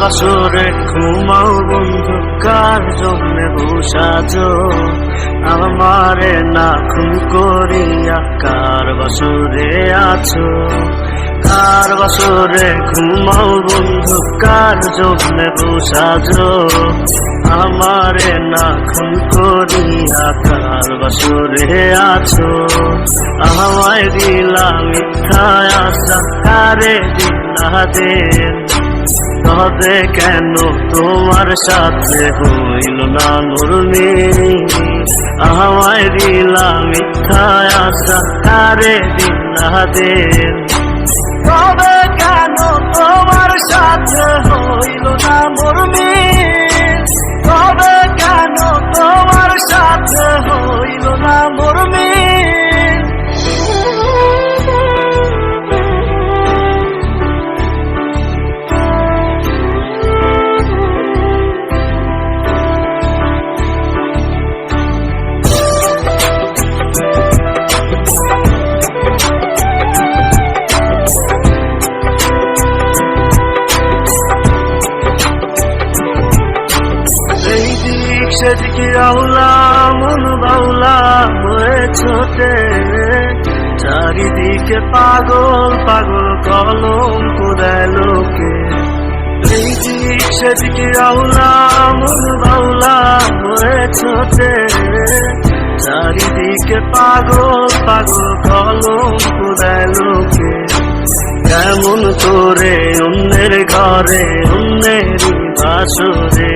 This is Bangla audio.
বছরে ঘুমাও বন্ধু, কার জন্য বসাজো আমারে না খুন করিয়া কার বছরে আছো? কার বছরে ঘুমাও বন্ধু, কার জন্য বসাজো আমারে না খুন করিয়া কার বছরে আছো? আমায় দিলা মিথ্যা আশা কারে দিলা দেন। তবে কেন তোমার সাথে হইল না নুরমি আমায় দিলা মিথ্যা আশা কারে দিন কেন সেদিকে আউলা, মন বাউলা, হয়ে ছোটে। চারিদিকে পাগল পাগল কলম কোদায় লোকে। সেদিকে আউলা, মন বাউলা, হয়ে ছোটে। চারিদিকে পাগল পাগল কলম কোদায় লোকে। কেমন করে অন্যের ঘরে, অন্যেরই বাসরে।